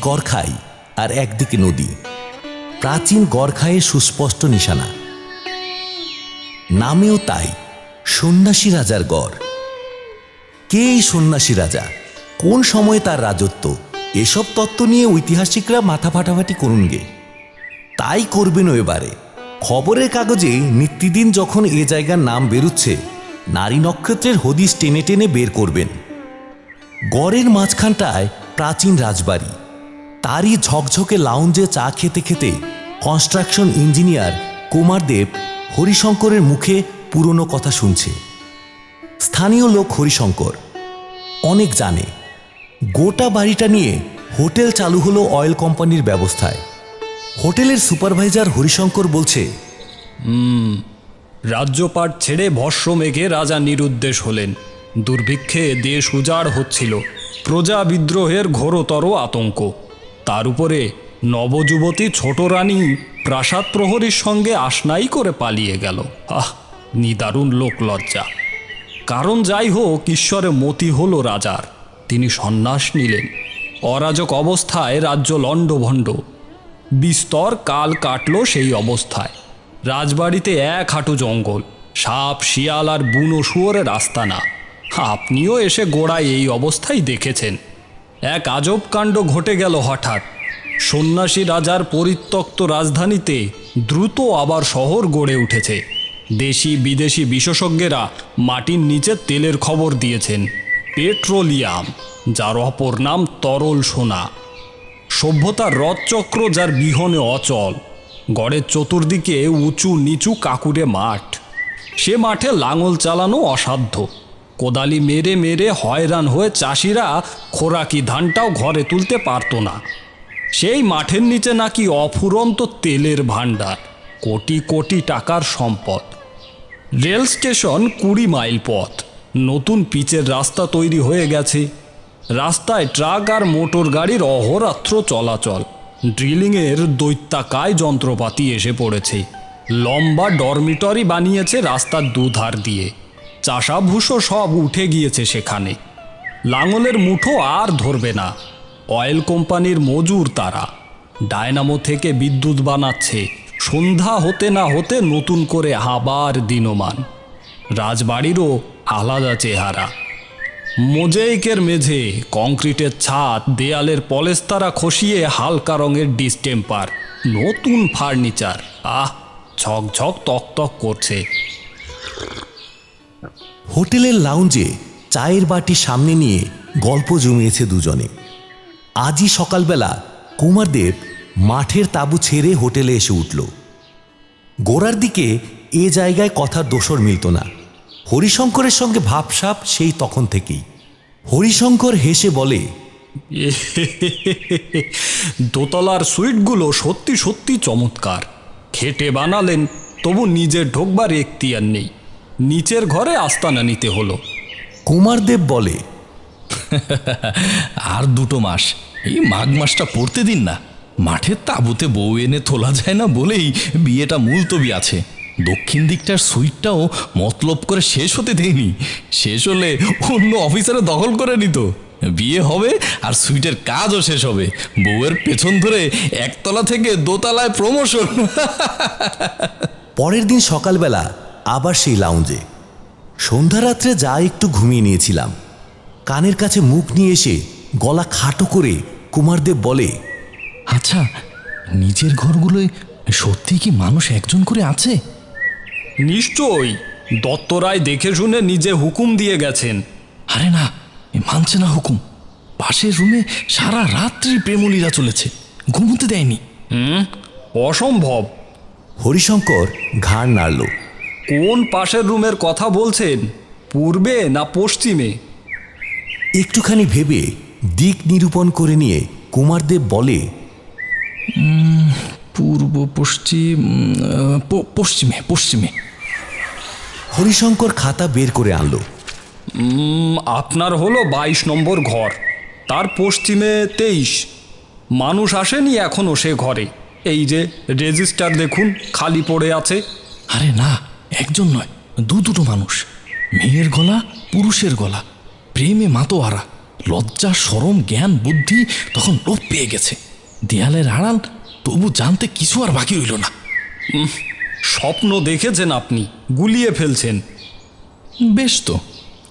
গড়খাই আর একদিকে নদী। প্রাচীন গড়খাইয়ের সুস্পষ্ট নিশানা। নামেও তাই, সন্ন্যাসী রাজার গড়। কে এই সন্ন্যাসী রাজা? কোন সময়ে তার রাজত্ব? এসব তত্ত্ব নিয়ে ঐতিহাসিকরা মাথা ফাটাফাটি করুন গে। তাই করবেন এবারে। খবরের কাগজে নিত্যদিন যখন এ জায়গার নাম বেরুচ্ছে, নারী নক্ষত্রের হদিস টেনে টেনে বের করবেন। গড়ের মাঝখানটায় প্রাচীন রাজবাড়ি। তারই ঝকঝকে লাউঞ্জে চা খেতে খেতে কনস্ট্রাকশন ইঞ্জিনিয়ার কুমারদেব হরিশঙ্করের মুখে পুরনো কথা শুনছে। স্থানীয় লোক হরিশঙ্কর, অনেক জানে। গোটা বাড়িটা নিয়ে হোটেল চালু হলো অয়েল কোম্পানির ব্যবস্থায়। হোটেলের সুপারভাইজার হরিশঙ্কর বলছে রাজ্যপাট ছেড়ে ভস্য মেঘে রাজা নিরুদ্দেশ হলেন। দুর্ভিক্ষে দেশ উজাড় হচ্ছিল। প্রজা বিদ্রোহের ঘোরতর আতঙ্ক। তার উপরে নবযুবতী ছোট রানী প্রাসাদ প্রহরীর সঙ্গে আসনাই করে পালিয়ে গেল। আহ, নিদারুণ লোকলজ্জা। কারণ যাই হোক, ঈশ্বরে মতি হল রাজার। তিনি সন্ন্যাস নিলেন। অরাজক অবস্থায় রাজ্য লণ্ডভণ্ড। বিস্তর কাল কাটল সেই অবস্থায়। রাজবাড়িতে এক হাঁটু জঙ্গল, সাপ, শিয়াল আর বুনো শুয়োরের আস্তানা। আপনিও এসে গোড়ায় এই অবস্থায় দেখেছেন। এক আজব কাণ্ড ঘটে গেল হঠাৎ। সন্ন্যাসী রাজার পরিত্যক্ত রাজধানীতে দ্রুত আবার শহর গড়ে উঠেছে। দেশি বিদেশি বিশেষজ্ঞেরা মাটির নিচে তেলের খবর দিয়েছেন। পেট্রোলিয়াম, যার অপর নাম তরল সোনা। সভ্যতার রথচক্র যার বিহনে অচল, গড়ের চতুর্দিকে উঁচু নিচু কাকুরে মাঠ। সে মাঠে লাঙল চালানো অসাধ্য। কোদালি মেরে মেরে হয়রান হয়ে চাষিরা খোরাকি ধানটাও ঘরে তুলতে পারতো না। সেই মাঠের নিচে নাকি অফুরন্ত তেলের ভাণ্ডার, কোটি কোটি টাকার সম্পদ। রেল স্টেশন কুড়ি মাইল পথ, নতুন পিচের রাস্তা তৈরি হয়ে গেছে। রাস্তায় ট্রাক আর মোটর গাড়ির অহরাত্র চলাচল, ড্রিলিংয়ের দৈত্যাকায় যন্ত্রপাতি এসে পড়েছে। লম্বা ডরমিটরি বানিয়েছে রাস্তার দুধার দিয়ে। চাষাভুষো সব উঠে গিয়েছে সেখানে। লাঙলের মুঠো আর ধরবে না। অয়েল কোম্পানির মজুর তারা। ডায়নামো থেকে বিদ্যুৎ বানাচ্ছে। সন্ধ্যা হতে না হতে নতুন করে আবার দিনমান। রাজবাড়িরও আলাদা চেহারা। মোজাইকের মেঝে কংক্রিটের ছাদ, দেয়ালের পলেস্তারা খসিয়ে হালকা রঙের ডিস্টেম্পার, নতুন ফার্নিচার। আহ ঝকঝক তকতক করছে। হোটেলের লাউঞ্জে চায়ের বাটি সামনে নিয়ে গল্প জমিয়েছে দুজনে। আজই সকালবেলা কুমারদেব মাঠের তাঁবু ছেড়ে হোটেলে এসে উঠল। গোড়ার দিকে এ জায়গায় কথার দোসর মিলত না। হরিশঙ্করের সঙ্গে ভাবসাপ সেই তখন থেকেই। হরিশঙ্কর হেসে বলে, দোতলার সুইটগুলো সত্যি সত্যি চমৎকার। খেটে বানালেন, তবু নিজের ঢোকবার এখতিয়ার নেই। নিচের ঘরে আস্তানা নিতে হলো। কুমারদেব বলে আর দুটো মাস এই মাঘ মাসটা পড়তে দিন না। মাঠের তাঁবুতে বউ এনে তোলা যায় না বলেই বিয়েটা মুলতবি আছে। দক্ষিণ দিকটার সুইটটাও মতলব করে শেষ হতে দেয়নি। শেষ হলে অন্য অফিসারে দখল করে নিত। বিয়ে হবে আর সুইটের কাজও শেষ হবে। বউয়ের পেছন ধরে একতলা থেকে দোতলায় প্রমোশন। পরের দিন সকালবেলা আবার সেই লাউঞ্জে সন্ধ্যারাত্রে যা একটু ঘুমিয়ে নিয়েছিলাম। কানের কাছে মুখ নিয়ে এসে গলা খাটো করে কুমারদেব বলে আচ্ছা নিজের ঘরগুলোয় সত্যি কি মানুষ একজন করে আছে? নিশ্চয়ই দত্তরায় দেখে শুনে নিজে হুকুম দিয়ে গেছেন। আরে না এ মানছে না হুকুম। পাশের রুমে সারা রাত্রি প্রেমলীলা চলেছে ঘুমোতে দেয়নি। হুম অসম্ভব। হরিশঙ্কর ঘাড় নাড়ল। কোন পাশের রুমের কথা বলছেন? পূর্বে না পশ্চিমে? একটুখানি ভেবে দিক নিরূপণ করে নিয়ে কুমারদেব বলে পূর্ব পশ্চিম পশ্চিমে পশ্চিমে। হরিশঙ্কর খাতা বের করে আনলো। আপনার হলো বাইশ নম্বর ঘর তার পশ্চিমে তেইশ। মানুষ আসেনি এখনও সে ঘরে। এই যে রেজিস্টার দেখুন খালি পড়ে আছে। আরে না একজন নয় দু দুটো মানুষ। মেয়ের গলা পুরুষের গলা। প্রেমে মাতোয়ারা। লজ্জা সরম জ্ঞান বুদ্ধি তখন লোপ পেয়ে গেছে। দেয়ালের আড়াল তবু জানতে কিছু আর বাকি রইল না। স্বপ্ন দেখেছেন আপনি গুলিয়ে ফেলছেন। বেশ তো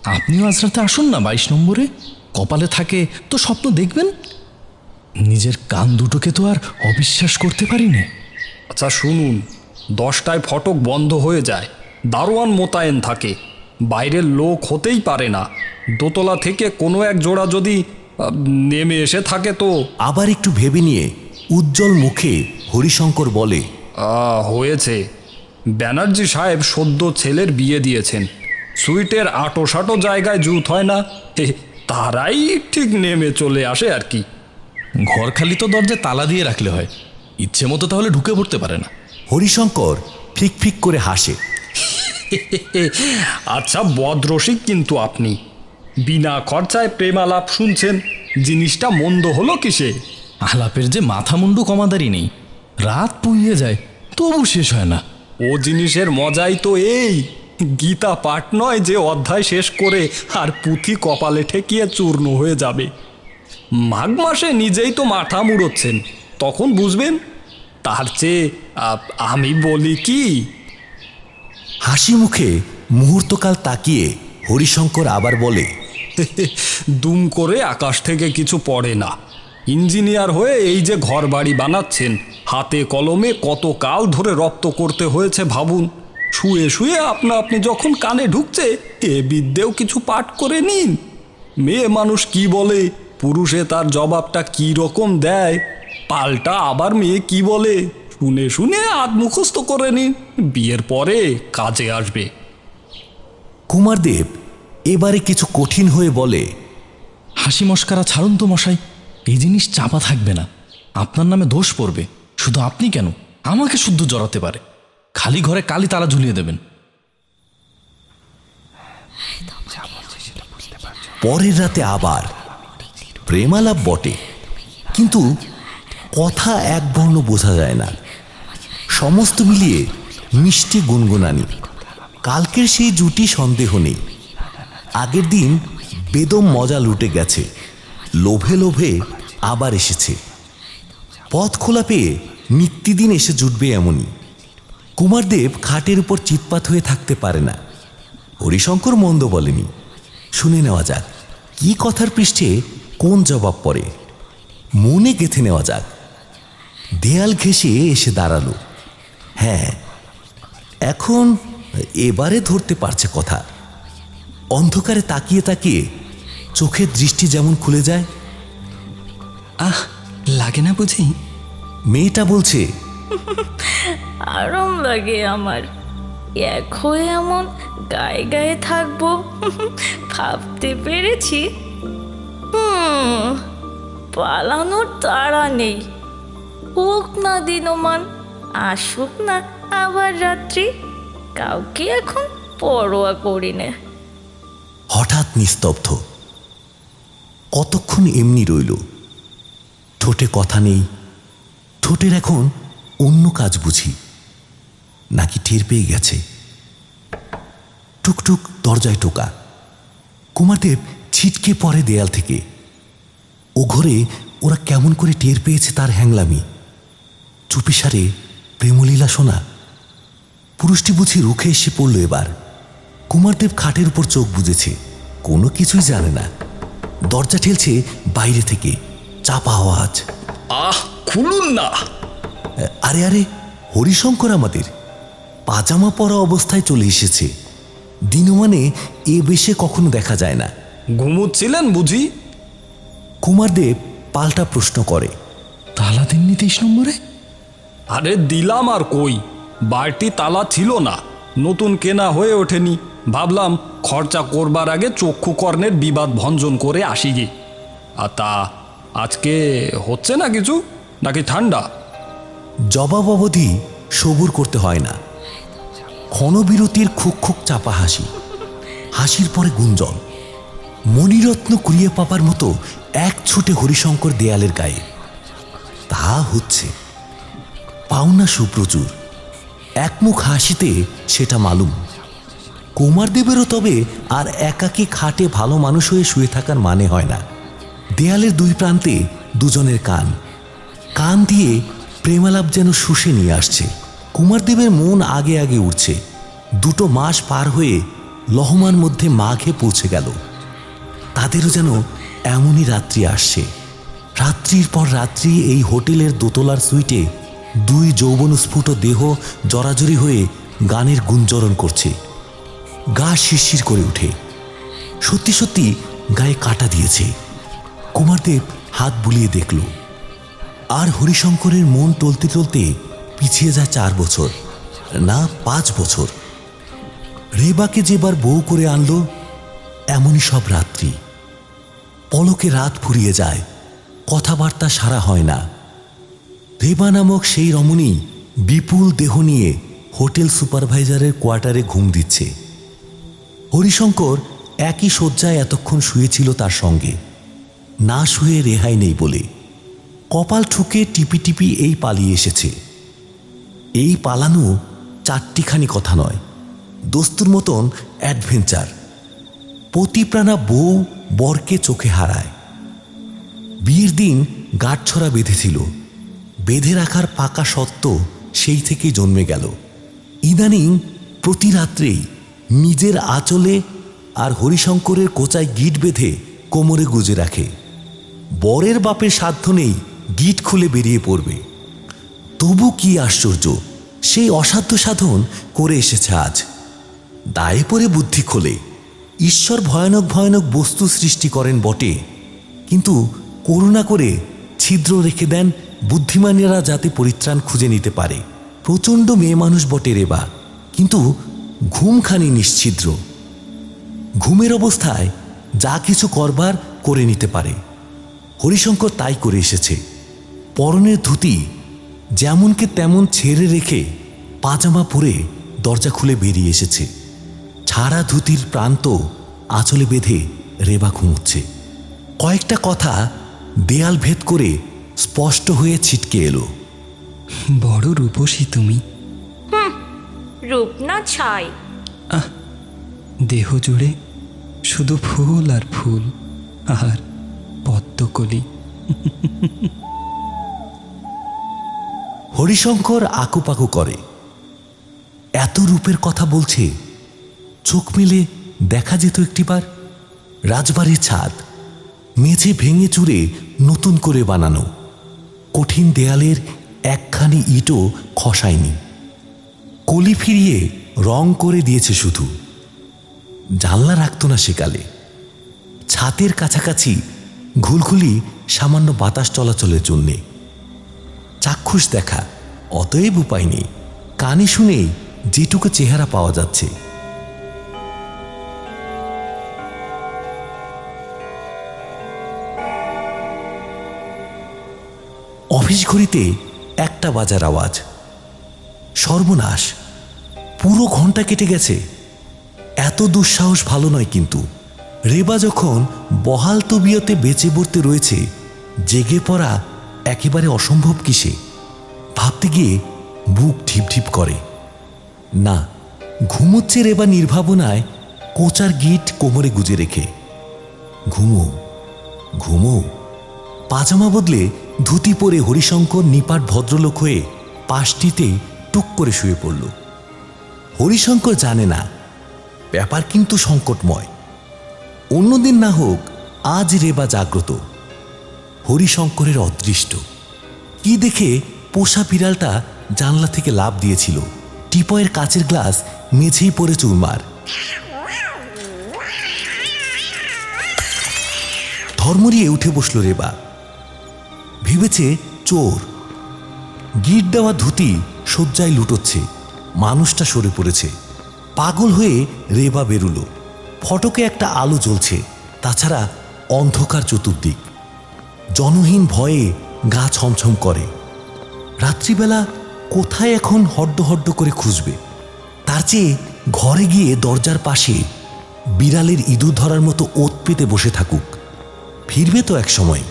আপনিও আজ রাতে আসুন না বাইশ নম্বরে। কপালে থাকে তো স্বপ্ন দেখবেন। নিজের কান দুটোকে তো আর অবিশ্বাস করতে পারি না আচ্ছা শুনুন দশটায় ফটক বন্ধ হয়ে যায়। দারোয়ান মোতায়েন থাকে। বাইরের লোক হতেই পারে না। দোতলা থেকে কোনো এক জোড়া যদি আহ, নেমে এসে থাকে তো। আবার একটু ভেবে নিয়ে উজ্জ্বল মুখে হরিশঙ্কর বলে আহ, হয়েছে। ব্যানার্জি সাহেব সদ্য ছেলের বিয়ে দিয়েছেন। সুইটের আটো সাটো জায়গায় জুত হয় না। হে, তারাই ঠিক নেমে চলে আসে আর কি। ঘর খালি তো দরজায় তালা দিয়ে রাখলে হয়। ইচ্ছে মতো তাহলে ঢুকে পড়তে পারে না। হরিশঙ্কর ফিক ফিক করে হাসে। আচ্ছা বদরসিক কিন্তু আপনি। বিনা খরচায় প্রেমালাপ শুনছেন জিনিসটা মন্দ হলো কিসে? আলাপের যে মাথা মুন্ডু কমাদারি নেই রাত পুইয়ে যায় তবু শেষ হয় না। ও জিনিসের মজাই তো এই গীতা পাঠ নয় যে অধ্যায় শেষ করে আর পুঁথি কপালে ঠেকিয়ে চূর্ণ হয়ে যাবে। মাঘ মাসে নিজেই তো মাথা মুড়োচ্ছেন তখন বুঝবেন তার চেয়ে আমি বলি কি? হাসি মুখে মুহূর্তকাল তাকিয়ে হরিশঙ্কর আবার বলে দুম করে আকাশ থেকে কিছু পড়ে না। ইঞ্জিনিয়ার হয়ে এই যে ঘর বাড়ি বানাচ্ছেন হাতে কলমে কত কাল ধরে রপ্ত করতে হয়েছে ভাবুন। শুয়ে শুয়ে আপনা আপনি যখন কানে ঢুকছে এ বিদ্যেও কিছু পাঠ করে নিন। মেয়ে মানুষ কি বলে পুরুষে তার জবাবটা কি রকম দেয়? পাল্টা আবার মেয়ে কি বলে? শুনে শুনে আধ মুখস্থ করে নিন বিয়ের পরে কাজে আসবে। কুমারদেব এবারে কিছু কঠিন হয়ে বলে হাসি মস্কারা ছাড়ুন তো মশাই এই জিনিস চাপা থাকবে না। আপনার নামে দোষ পড়বে। শুধু আপনি কেন? আমাকে শুদ্ধ জড়াতে পারে। খালি ঘরে কালি তালা ঝুলিয়ে দেবেন। পরের রাতে আবার প্রেমালাপ বটে। কিন্তু কথা এক বর্ণ বোঝা যায় না। সমস্ত মিলিয়ে মিষ্টি গুনগুনানি। কালকের সেই জুটি সন্দেহ নেই। আগের দিন বেদম মজা লুটে গেছে। লোভে লোভে আবার এসেছে। পথ খোলা পেয়ে নিত্যদিন এসে জুটবে এমনই। কুমারদেব খাটের উপর চিৎপাত হয়ে থাকতে পারে না। হরিশঙ্কর মন্দ বলেনি। শুনে নেওয়া যাক, কি কথার পৃষ্ঠে কোন জবাব পড়ে? মনে গেথে নেওয়া যাক। দেয়াল ঘেঁষে এসে দাঁড়াল। হ্যাঁ এখন এবারে ধরতে পারছে কথা। অন্ধকারে তাকিয়ে তাকিয়ে চোখের দৃষ্টি যেমন খুলে যায়। আহ লাগে না বুঝি? মেয়েটা বলছে আরাম লাগে আমার। এক হয়ে এমন গায়ে গায়ে থাকব। ভাবতে পেরেছি। হুম পালানোর তাড়া নেই। হোক না দিনমান, আসুক না আবার রাত্রি, কাউকে এখন পরোয়া করি না। হঠাৎ নিস্তব্ধ। কতক্ষণ এমনি রইল? ঠোঁটে কথা নেই, ঠোঁটের এখন অন্য কাজ বুঝি। নাকি টের পেয়ে গেছে। টুকটুক দরজায় টোকা। কুমারদেব ছিটকে পড়ে দেয়াল থেকে। ও ঘরে ওরা কেমন করে টের পেয়েছে তার হ্যাংলামি। চুপিসারে প্রেমলীলা শোনা পুরুষটি বুঝি রুখে এসে পড়ল এবার। কুমারদেব খাটের উপর চোখ বুঝেছে কোনো কিছুই জানে না। দরজা ঠেলছে বাইরে থেকে চাপা আওয়াজ। আহ খুলুন না। আরে আরে হরিশঙ্কর আমাদের। পাজামা পরা অবস্থায় চলে এসেছে। দিনমানে এ বেশে কখনো দেখা যায় না। ঘুমুচ্ছিলেন বুঝি? কুমারদেব পাল্টা প্রশ্ন করে তালা দেননি তেইশ নম্বরে? আরে দিলাম আর কই? বাড়তি তালা ছিল না। নতুন কেনা হয়ে ওঠেনি। ভাবলাম, খরচা করবার আগে চক্ষু কর্ণের বিবাদ ভঞ্জন করে আসি গে। আর তা আজকে হচ্ছে না কিছু? নাকি ঠান্ডা? জবাব অবধি সবুর করতে হয় না। ক্ষণবিরতির খুক খুক চাপা হাসি। হাসির পরে গুঞ্জন। মণিরত্ন কুড়িয়ে পাবার মতো এক ছুটে হরিশঙ্কর দেয়ালের গায়ে। তা হচ্ছে। পাওনা সুপ্রচুর। একমুখ হাসিতে সেটা মালুম। কুমারদেবেরও তবে আর একাকী খাটে ভালো মানুষ হয়ে শুয়ে থাকার মানে হয় না। দেয়ালের দুই প্রান্তে দুজনের কান। কান দিয়ে প্রেমালাপ যেন শুষে নিয়ে আসছে। কুমারদেবের মন আগে আগে উঠছে দুটো মাস পার হয়ে লহমার মধ্যে মাঘে পৌঁছে গেল। তাদেরও যেন এমনই রাত্রি আসছে। রাত্রির পর রাত্রি এই হোটেলের দোতলার সুইটে দুই যৌবনস্ফুট দেহ জরাজরি হয়ে গানের গুঞ্জরণ করছে। গা শিরশির করে ওঠে। সত্যি সত্যি গায়ে কাটা দিয়েছে। কুমারদেব হাত বুলিয়ে দেখল। আর হরিশঙ্করের মন টলতে টলতে পিছিয়ে যায় চার বছর, না পাঁচ বছর। রেবাকে যেবার বউ করে আনল, এমনই সব রাত্রি। পলকে রাত ফুরিয়ে যায়, কথাবার্তা সারা হয় না। রেবা নামক সেই রমণী বিপুল দেহ নিয়ে হোটেল সুপারভাইজারের কোয়ার্টারে ঘুম দিচ্ছে। হরিশঙ্কর একই শয্যায় এতক্ষণ শুয়েছিল তার সঙ্গে। না শুয়ে রেহাই নেই বলে। কপাল ঠুকে টিপি টিপি এই পালিয়ে এসেছে। এই পালানো চারটিখানি কথা নয়। দস্তুর মতন অ্যাডভেঞ্চার। পতিপ্রাণা বউ বরকে চোখে হারায়। বিয়ের দিন গাঁটছড়া বেঁধেছিল। বেঁধে রাখার পাকা সত্ত্ব সেই থেকেই জন্মে গেল। ইদানিং প্রতি রাত্রেই নিজের আঁচলে আর হরিশঙ্করের কোচায় গিট বেঁধে কোমরে গুজে রাখে। বরের বাপের সাধ্য নেই গিট খুলে বেরিয়ে পড়বে। তবু কি আশ্চর্য, সেই অসাধ্য সাধন করে এসেছে আজ। দায়ে পরে বুদ্ধি খোলে, ঈশ্বর ভয়ানক ভয়ানক বস্তু সৃষ্টি করেন বটে, কিন্তু করুণা করে ছিদ্র রেখে দেন বুদ্ধিমানেরা যাতে পরিত্রাণ খুঁজে নিতে পারে। প্রচণ্ড মেয়ে মানুষ বটে রেবা কিন্তু ঘুমখানি নিশ্ছিদ্র। ঘুমের অবস্থায় যা কিছু করবার করে নিতে পারে। হরিশঙ্কর তাই করে এসেছে। পরনের ধুতি যেমনকে তেমন ছেড়ে রেখে পাজামা পরে দরজা খুলে বেরিয়ে এসেছে। ছাড়া ধুতির প্রান্ত আঁচলে বেঁধে রেবা ঘুমোচ্ছে। কয়েকটা কথা দেয়াল ভেদ করে স্পষ্ট হয়ে ছিটকে এলো। বড় রূপসী তুমি। রূপ না ছাই। দেহ জুড়ে শুধু ফুল আর ফুল আর পদ্মকলি। হরিশঙ্কর আকুপাকু করে। এত রূপের কথা বলছে চোখ মেলে দেখা যেত একটিবার রাজবাড়ির ছাদ মেঝে ভেঙে চুরে নতুন করে বানানো। কঠিন দেয়ালের একখানি ইটও খসায়নি। কলি ফিরিয়ে রং করে দিয়েছে শুধু। জানলা রাখত না সেকালে। ছাতের কাছাকাছি ঘুলঘুলি সামান্য বাতাস চলাচলের জন্যে। চাক্ষুষ দেখা, অতএব উপায় নেই। কানে শুনেই যেটুকু চেহারা পাওয়া যাচ্ছে। অফিস ঘড়িতে একটা বাজার আওয়াজ। সর্বনাশ। পুরো ঘণ্টা কেটে গেছে। এত দুঃসাহস ভালো নয় কিন্তু। রেবা যখন বহাল তবিয়তে বেঁচে পড়তে রয়েছে, জেগে পড়া একেবারে অসম্ভব কিসে। ভাবতে গিয়ে বুক ঢিপ ঢিপ করে। না, ঘুমোচ্ছে রেবা নির্ভাবনায় কোচার গিট কোমরে গুজে রেখে। ঘুমো ঘুমো। পাজামা বদলে ধুতি পরে হরিশঙ্কর নিপাট ভদ্রলোক হয়ে পাশটিতে টুক করে শুয়ে পড়ল। হরিশঙ্কর জানে না, ব্যাপার কিন্তু সংকটময়। অন্যদিন না হোক, আজ রেবা জাগ্রত। হরিশঙ্করের অদৃষ্ট। কি দেখে পোষা বিড়ালটা জানলা থেকে লাভ দিয়েছিল। টিপয়ের কাচের গ্লাস মেঝেই পড়ে চুরমার। ধর্মরিয়ে উঠে বসল রেবা। ভেবেছে চোর। গিট দেওয়া ধুতি শয্যায় লুটোচ্ছে। মানুষটা সরে পড়েছে। পাগল হয়ে রেবা বেরুলো। ফটকে একটা আলো জ্বলছে। তাছাড়া অন্ধকার চতুর্দিক। জনহীন ভয়ে গা ছমছম করে। রাত্রিবেলা কোথায় এখন হড্ড হড্ড করে খুঁজবে? তার চেয়ে ঘরে গিয়ে দরজার পাশে বিড়ালের ইঁদুর ধরার মতো ওত পেতে বসে থাকুক। ফিরবে তো এক সময়।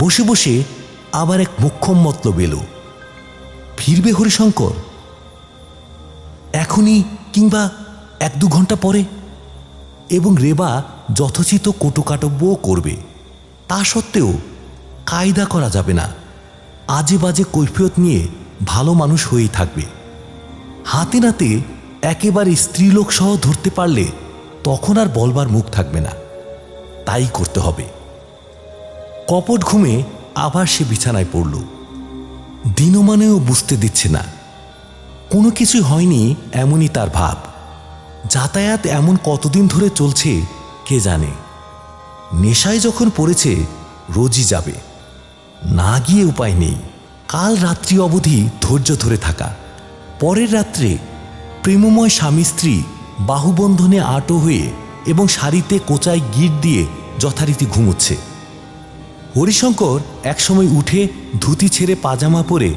বসে বসে আবার এক মোক্ষম মতলব এলো। ফিরবে হরিশঙ্কর? এখনই কিংবা এক দু ঘণ্টা পরে? এবং রেবা যথোচিত কটুকাটব্যও করবে। তা সত্ত্বেও কায়দা করা যাবে না। আজে বাজে কৈফিয়ত নিয়ে ভালো মানুষ হয়েই থাকবে। হাতে নাতে একেবারে স্ত্রীলোক সহ ধরতে পারলে তখন আর বলবার মুখ থাকবে না। তাই করতে হবে। কপট ঘুমে আবার সে বিছানায় পড়ল। দিনমানেও বুঝতে দিচ্ছে না। কোনো কিছু হয়নি এমনই তার ভাব। যাতায়াত এমন কতদিন ধরে চলছে, কে জানে? নেশায় যখন পড়েছে, রোজই যাবে। না গিয়ে উপায় নেই। কাল রাত্রি অবধি ধৈর্য ধরে থাকা। পরের রাত্রে প্রেমময় স্বামী স্ত্রী বাহুবন্ধনে আটো হয়ে এবং শাড়িতে কোচায় গিট দিয়ে যথারীতি ঘুমোচ্ছে। হরিশঙ্কর একসময় উঠে ধুতি ছেড়ে পাজামা পরে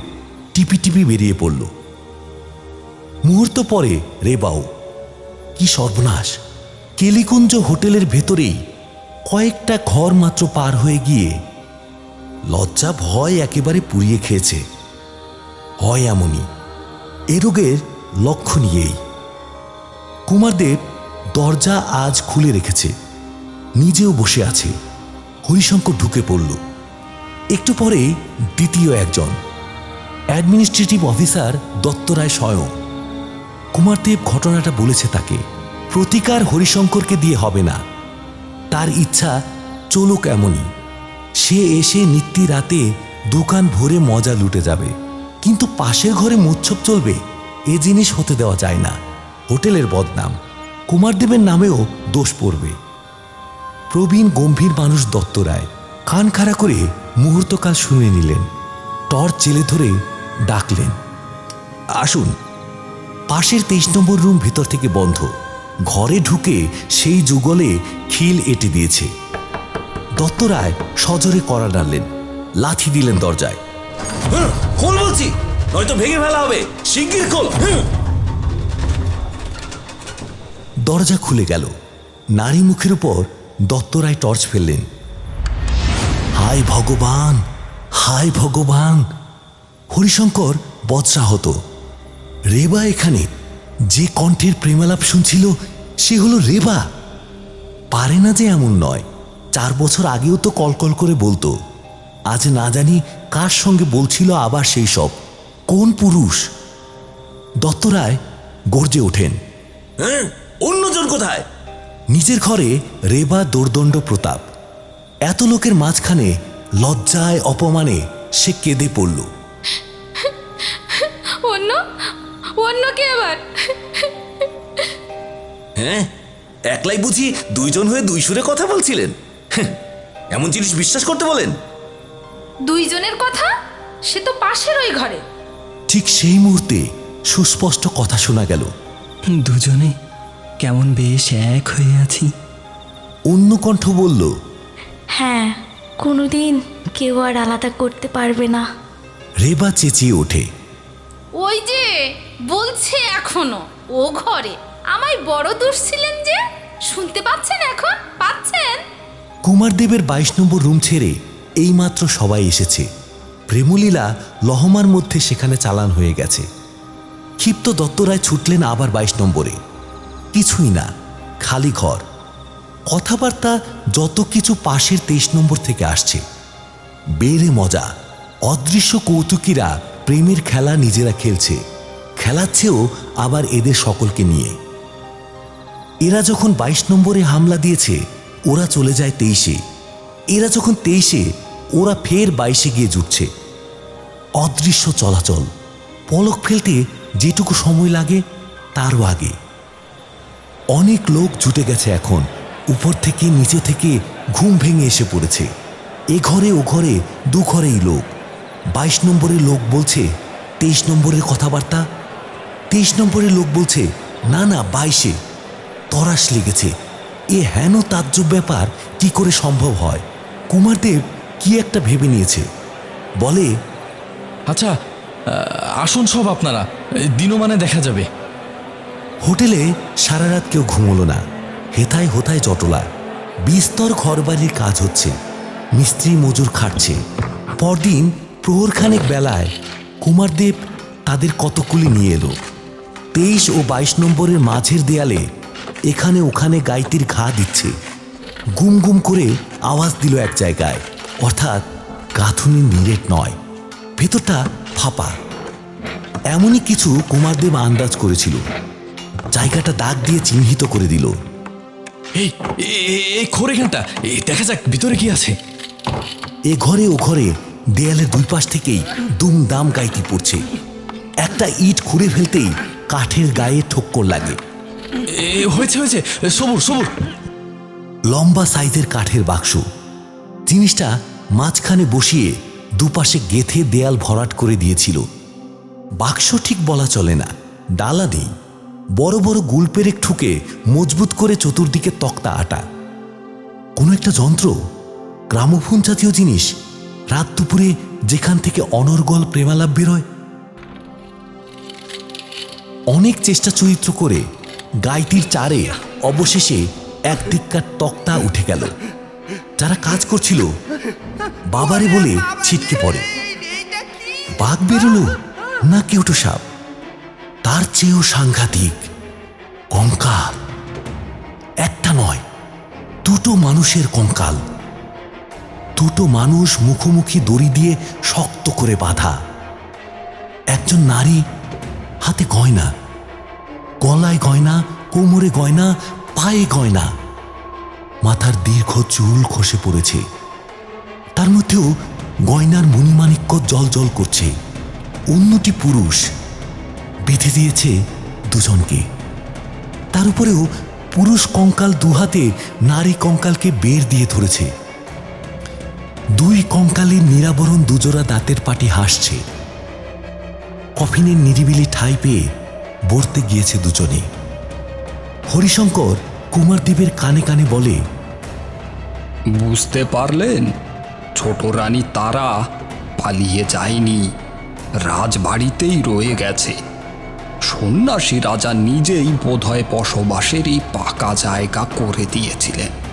টিপি টিপি বেরিয়ে পড়ল। মুহূর্ত পরে রেবাও কি সর্বনাশ! কেলিকুঞ্জ হোটেলের ভেতরেই কয়েকটা ঘর মাত্র পার হয়ে গিয়ে লজ্জা, ভয় একেবারে পুড়িয়ে খেয়েছে। হয় এমনই, এ রোগের লক্ষ্য নিয়েই কুমারদেব দরজা আজ খুলে রেখেছে, নিজেও বসে আছে। হরিশঙ্কর ঢুকে পড়ল। একটু পরে দ্বিতীয় একজন অ্যাডমিনিস্ট্রেটিভ অফিসার দত্তরায় স্বয়ং। কুমারদেব ঘটনাটা বলেছে তাকে, প্রতিকার হরিশঙ্করকে দিয়ে হবে না। তার ইচ্ছা চলুক এমনই। সে এসে নিত্যি রাতে দোকান ভরে মজা লুটে যাবে। কিন্তু পাশের ঘরে মোচ্ছব চলবে, এ জিনিস হতে দেওয়া যায় না। হোটেলের বদনাম। কুমারদেবের নামেও দোষ পড়বে। প্রবীণ গম্ভীর মানুষ দত্ত রায় কান খাড়া করে মুহূর্তকাল শুনে নিলেন। টর্চ জেলে ধরে ডাকলেন আসুন পাশের তেইশ নম্বর রুম ভিতর থেকে বন্ধ। ঘরে ঢুকে সেই যুগলে খিল এঁটে দিয়েছে। দত্তরায় সজোরে করা ডাললেন লাথি দিলেন দরজায়। খোল বলছি নয়তো ভেঙে ফেলা হবে শিগগির খোল। দরজা খুলে গেল। নারী মুখের উপর দত্তরায় টর্চ ফেললেন। হায় ভগবান হায় ভগবান। হরিশঙ্কর বজ্রা হতো রেবা এখানে। যে কণ্ঠের প্রেমালাপ শুনছিল, সে হলো রেবা। পারে না যে এমন নয়। চার বছর আগেও তো কলকল করে বলতো। আজ না জানি কার সঙ্গে বলছিল আবার সেই সব। কোন পুরুষ? দত্তরায় গর্জে ওঠেন। হ্যাঁ অন্যজন কোথায়? নিজের ঘরে রেবা দোর্দণ্ড প্রতাপ। এত লোকের মাঝখানে লজ্জায় অপমানে সে কেঁদে পড়ল। অন্য? অন্য কে আবার? হ্যাঁ একলাই বুঝি দুইজন হয়ে দুই সুরে কথা বলছিলেন। হ্যাঁ, এমন জিনিস বিশ্বাস করতে বলেন। দুইজনের কথা? সে তো পাশের ওই ঘরে। ঠিক সেই মুহূর্তে সুস্পষ্ট কথা শোনা গেল। দুজনে কেমন বেশ এক হয়ে আছি। অন্য কণ্ঠ বলল হ্যাঁ কোনোদিন কেউ আর আলাদা করতে পারবে না। রেবা চেঁচিয়ে ওঠে। ওই যে বলছে এখনও ও ঘরে আমায় বড় দোষ ছিলেন যে শুনতে পাচ্ছেন এখন? পাচ্ছেন? কুমারদেবের বাইশ নম্বর রুম ছেড়ে এইমাত্র সবাই এসেছে। প্রেমলীলা লহমার মধ্যে সেখানে চালান হয়ে গেছে। ক্ষিপ্ত দত্তরায় ছুটলেন আবার বাইশ নম্বরে। কিছুই না, খালি ঘর। কথাবার্তা যত কিছু পাশের তেইশ নম্বর থেকে আসছে। বেড়ে মজা, অদৃশ্য কৌতুকীরা প্রেমের খেলা নিজেরা খেলছে, খেলাচ্ছেও আবার এদের সকলকে নিয়ে। এরা যখন বাইশ নম্বরে হামলা দিয়েছে, ওরা চলে যায় তেইশে। এরা যখন তেইশে, ওরা ফের বাইশে গিয়ে জুটছে। অদৃশ্য চলাচল, পলক ফেলতে যেটুকু সময় লাগে, তারও আগে। অনেক লোক জুটে গেছে এখন। উপর থেকে নিচে থেকে ঘুম ভেঙে এসে পড়েছে। এ ঘরে ও ঘরে, দু ঘরেই লোক। বাইশ নম্বরের লোক বলছে, তেইশ নম্বরের কথাবার্তা? তেইশ নম্বরের লোক বলছে, না না, বাইশে। তরাস লেগেছে। এ হেন তাজ্জব ব্যাপার, কি করে সম্ভব হয়? কুমারদেব কি একটা ভেবে নিয়েছে? বলে আচ্ছা আসুন সব আপনারা। দিনমানে দেখা যাবে। হোটেলে সারা রাত কেউ ঘুমোলো না। হেথায় হোথায় জটলা বিস্তর ঘরবাড়ির কাজ হচ্ছে। মিস্ত্রি মজুর খাটছে। পরদিন প্রহরখানেক বেলায় কুমারদেব তাদের কতকুলি নিয়ে এলো। তেইশ ও বাইশ নম্বরের মাঝের দেয়ালে এখানে ওখানে গাইতির ঘা দিচ্ছে। গুম গুম করে আওয়াজ দিল এক জায়গায়। অর্থাৎ গাঁথুনি নিরেট নয়, ভেতরটা ফাঁপা। এমনই কিছু কুমারদেব আন্দাজ করেছিল। জায়গাটা দাগ দিয়ে চিহ্নিত করে দিল। এই খোরেখানটা দেখা যাক ভিতরে কি আছে। এ ঘরে ও ঘরে দেয়ালের দুই পাশ থেকেই দুমদাম গাইতি পড়ছে। একটা ইট খুঁড়ে ফেলতেই কাঠের গায়ে ঠক্কর লাগে। এ হয়েছে হয়েছে সবুর সবুর। লম্বা সাইজের কাঠের বাক্স। জিনিসটা মাঝখানে বসিয়ে দুপাশে গেথে দেয়াল ভরাট করে দিয়েছিল। বাক্স ঠিক বলা চলে না ডালা নেই। বড় বড় গুলপেরেক ঠুকে মজবুত করে চতুর্দিকে তক্তা আটা। কোনো একটা যন্ত্র, গ্রামোফোন জাতীয় জিনিস, রাত দুপুরে যেখান থেকে অনর্গল প্রেমালাপ বেরোয়। অনেক চেষ্টা চরিত্র করে গাইটির চারে অবশেষে এক দিককার তক্তা উঠে গেল। যারা কাজ করছিল, বাবারে বলে ছিটকে পড়ে। বাঘ বেরোলো না কেউটো সাপ? তার চেয়েও সাংঘাতিক, কঙ্কাল। একটা নয়, দুটো মানুষের কঙ্কাল। দুটো মানুষ মুখোমুখি দড়ি দিয়ে শক্ত করে বাঁধা। একজন নারী হাতে গয়না, গলায় গয়না, কোমরে গয়না, পায়ে গয়না। মাথার দীর্ঘ চুল খসে পড়েছে। তার মধ্যেও গয়নার মণিমাণিক্য জল জল করছে। অন্যটি পুরুষ। বেঁধে দিয়েছে দুজনকে। তার উপরেও পুরুষ কঙ্কাল দুহাতে নারী কঙ্কালকে বের দিয়ে ধরেছে। দুই কঙ্কালের নিরাবরণ দুজোড়া দাঁতের পাটি হাসছে। কফিনের নিরিবিলি ঠাই পেয়ে বর্তে গিয়েছে দুজনে। হরিশঙ্কর কুমারদেবের কানে কানে বলে, বুঝতে পারলেন? ছোট রানী তারা পালিয়ে যায়নি। রাজবাড়িতেই রয়ে গেছে। সন্ন্যাসী রাজা নিজেই বোধহয় বসবাসের এই পাকা জায়গা করে দিয়েছিলেন।